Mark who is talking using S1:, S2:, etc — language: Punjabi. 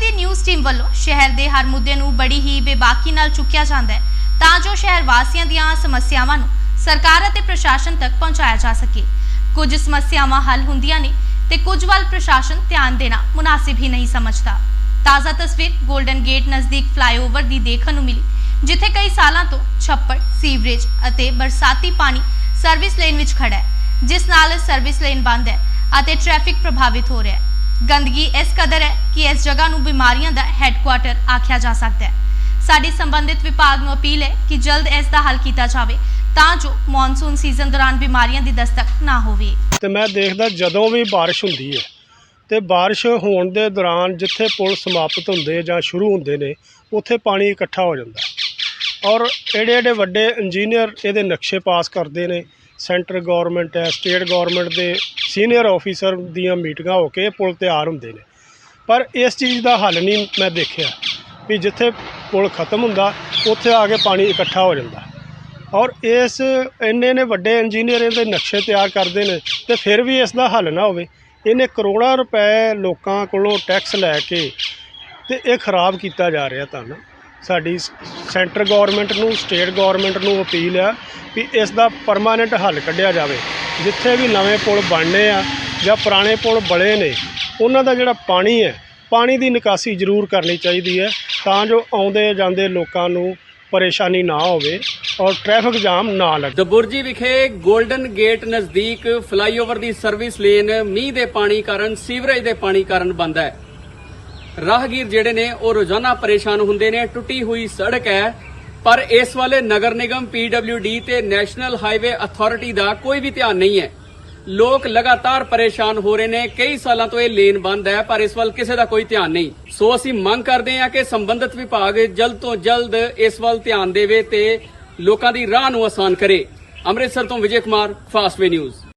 S1: ਦੀ ਨਿਊਜ਼ ਟੀਮ ਵੱਲੋਂ ਸ਼ਹਿਰ ਦੇ ਹਰ ਮੁੱਦੇ ਨੂੰ ਬੜੀ ਹੀ ਬੇਬਾਕੀ ਨਾਲ ਚੁੱਕਿਆ ਜਾਂਦਾ ਹੈ, ਤਾਂ ਜੋ ਸ਼ਹਿਰ ਵਾਸੀਆਂ ਦੀਆਂ ਸਮੱਸਿਆਵਾਂ ਨੂੰ ਸਰਕਾਰ ਅਤੇ ਪ੍ਰਸ਼ਾਸਨ ਤੱਕ ਪਹੁੰਚਾਇਆ ਜਾ ਸਕੇ। ਕੁਝ ਸਮੱਸਿਆਵਾਂ ਹੱਲ ਹੁੰਦੀਆਂ ਨੇ ਤੇ ਕੁਝ ਵੱਲ ਪ੍ਰਸ਼ਾਸਨ ਧਿਆਨ ਦੇਣਾ ਮੁਨਾਸਿਬ ਹੀ ਨਹੀਂ ਸਮਝਦਾ। ਤਾਜ਼ਾ ਤਸਵੀਰ 골ਡਨ ਗੇਟ ਨਜ਼ਦੀਕ ਫਲਾਈਓਵਰ ਦੀ ਦੇਖਣ ਨੂੰ ਮਿਲੀ, ਜਿੱਥੇ ਕਈ ਸਾਲਾਂ ਤੋਂ ਛੱਪੜ, ਸੀਵਰੇਜ ਅਤੇ ਬਰਸਾਤੀ ਪਾਣੀ ਸਰਵਿਸ ਲੇਨ ਵਿੱਚ ਖੜਾ ਹੈ, ਜਿਸ ਨਾਲ ਸਰਵਿਸ ਲੇਨ ਬੰਦ ਹੈ ਅਤੇ ਟ੍ਰੈਫਿਕ ਪ੍ਰਭਾਵਿਤ ਹੋ ਰਿਹਾ ਹੈ। ਗੰਦਗੀ ਇਸ ਕਦਰ ਹੈ ਕਿ ਇਸ ਜਗ੍ਹਾ ਨੂੰ ਬਿਮਾਰੀਆਂ ਦਾ ਹੈੱਡਕੁਆਟਰ ਆਖਿਆ ਜਾ ਸਕਦਾ ਹੈ। ਸਾਡੀ ਸੰਬੰਧਿਤ ਵਿਭਾਗ ਨੂੰ ਅਪੀਲ ਹੈ ਕਿ ਜਲਦ ਇਸ ਦਾ ਹੱਲ ਕੀਤਾ ਜਾਵੇ ਤਾਂ ਜੋ ਮੌਨਸੂਨ ਸੀਜ਼ਨ ਦੌਰਾਨ ਬਿਮਾਰੀਆਂ ਦੀ ਦਸਤਕ ਨਾ ਹੋਵੇ।
S2: ਤੇ ਮੈਂ ਦੇਖਦਾ ਜਦੋਂ ਵੀ ਬਾਰਿਸ਼ ਹੁੰਦੀ ਹੈ ਤੇ ਬਾਰਿਸ਼ ਹੋਣ ਦੇ ਦੌਰਾਨ ਜਿੱਥੇ ਪੁਲ ਸਮਾਪਤ ਹੁੰਦੇ ਜਾਂ ਸ਼ੁਰੂ ਹੁੰਦੇ ਨੇ, ਉੱਥੇ ਪਾਣੀ ਇਕੱਠਾ ਹੋ ਜਾਂਦਾ ਔਰ ਏਡੇ ਏਡੇ ਵੱਡੇ ਇੰਜੀਨੀਅਰ ਇਹਦੇ ਨਕਸ਼ੇ ਪਾਸ ਕਰਦੇ ਨੇ। ਸੈਂਟਰ ਗਵਰਨਮੈਂਟ ਹੈ ਸਟੇਟ ਗਵਰਨਮੈਂਟ ਦੇ ਸੀਨੀਅਰ ਆਫੀਸਰ ਦੀਆਂ ਮੀਟਿੰਗਾਂ ਹੋ ਕੇ ਇਹ ਪੁਲ ਤਿਆਰ ਹੁੰਦੇ ਨੇ। ਪਰ ਇਸ ਚੀਜ਼ ਦਾ ਹੱਲ ਨਹੀਂ ਮੈਂ ਦੇਖਿਆ ਵੀ ਜਿੱਥੇ ਪੁਲ ਖਤਮ ਹੁੰਦਾ, ਉੱਥੇ ਆ ਕੇ ਪਾਣੀ ਇਕੱਠਾ ਹੋ ਜਾਂਦਾ। ਔਰ ਇਸ ਇੰਨੇ ਨੇ ਵੱਡੇ ਇੰਜੀਨੀਅਰ ਇਹਦੇ ਨਕਸ਼ੇ ਤਿਆਰ ਕਰਦੇ ਨੇ ਤੇ ਫਿਰ ਵੀ ਇਸ ਦਾ ਹੱਲ ਨਾ ਹੋਵੇ। ਇਹਨੇ ਕਰੋੜਾਂ ਰੁਪਏ ਲੋਕਾਂ ਕੋਲੋਂ ਟੈਕਸ ਲੈ ਕੇ ਤੇ ਇਹ ਖਰਾਬ ਕੀਤਾ ਜਾ ਰਿਹਾ ਤਾਂ ਸਾਡੀ ਸ- ਸੈਂਟਰ ਗਵਰਨਮੈਂਟ ਨੂੰ, ਸਟੇਟ ਗਵਰਨਮੈਂਟ ਨੂੰ ਅਪੀਲ ਆ ਵੀ ਇਸ ਦਾ ਪਰਮਾਨੈਂਟ ਹੱਲ ਕੱਢਿਆ ਜਾਵੇ। ਜਿੱਥੇ ਵੀ ਨਵੇਂ ਪੁਲ ਬਣਨੇ ਆ ਜਾਂ ਪੁਰਾਣੇ ਪੁਲ ਬਣੇ ਨੇ, ਉਹਨਾਂ ਦਾ ਜਿਹੜਾ ਪਾਣੀ ਹੈ, ਪਾਣੀ ਦੀ ਨਿਕਾਸੀ ਜ਼ਰੂਰ ਕਰਨੀ ਚਾਹੀਦੀ ਹੈ ਤਾਂ ਜੋ ਆਉਂਦੇ ਜਾਂਦੇ ਲੋਕਾਂ ਨੂੰ ਪਰੇਸ਼ਾਨੀ ਨਾ ਹੋਵੇ ਔਰ ਟ੍ਰੈਫਿਕ ਜਾਮ ਨਾ ਲੱਗੇ।
S3: ਦਬੁਰਜੀ ਵਿਖੇ 골ਡਨ ਗੇਟ ਨਜ਼ਦੀਕ ਫਲਾਈਓਵਰ ਦੀ ਸਰਵਿਸ ਲੇਨ ਮੀਂਹ ਦੇ ਪਾਣੀ ਕਾਰਨ ਸੀਵਰੇਜ ਦੇ ਪਾਣੀ ਕਾਰਨ ਬੰਦ ਹੈ। ਰਾਹਗੀਰ ਜਿਹੜੇ ਨੇ, ਉਹ ਰੋਜ਼ਾਨਾ ਪਰੇਸ਼ਾਨ ਹੁੰਦੇ ਨੇ। ਟੁੱਟੀ ਹੋਈ ਸੜਕ ਹੈ, ਪਰ ਇਸ ਵਾਲੇ ਨਗਰ ਨਿਗਮ PWD ਤੇ ਨੈਸ਼ਨਲ ਹਾਈਵੇ ਅਥਾਰਟੀ ਦਾ ਕੋਈ ਵੀ ਧਿਆਨ ਨਹੀਂ ਹੈ। ਲੋਕ ਲਗਾਤਾਰ ਪਰੇਸ਼ਾਨ ਹੋ ਰਹੇ ਨੇ। ਕਈ ਸਾਲਾਂ ਤੋਂ ਇਹ ਲੇਨ ਬੰਦ ਹੈ, ਪਰ ਇਸ ਵੱਲ ਕਿਸੇ ਦਾ ਕੋਈ ਧਿਆਨ ਨਹੀਂ। ਸੋ ਅਸੀਂ ਮੰਗ ਕਰਦੇ ਹਾਂ ਕਿ ਸੰਬੰਧਿਤ ਵਿਭਾਗ ਜਲਦ ਤੋਂ ਜਲਦ ਇਸ ਵੱਲ ਧਿਆਨ ਦੇਵੇ ਤੇ ਲੋਕਾਂ ਦੀ ਰਾਹ ਨੂੰ ਆਸਾਨ ਕਰੇ। ਅੰਮ੍ਰਿਤਸਰ ਤੋਂ ਵਿਜੇ ਕੁਮਾਰ ਫਾਸਟਵੇ ਨਿਊਜ਼।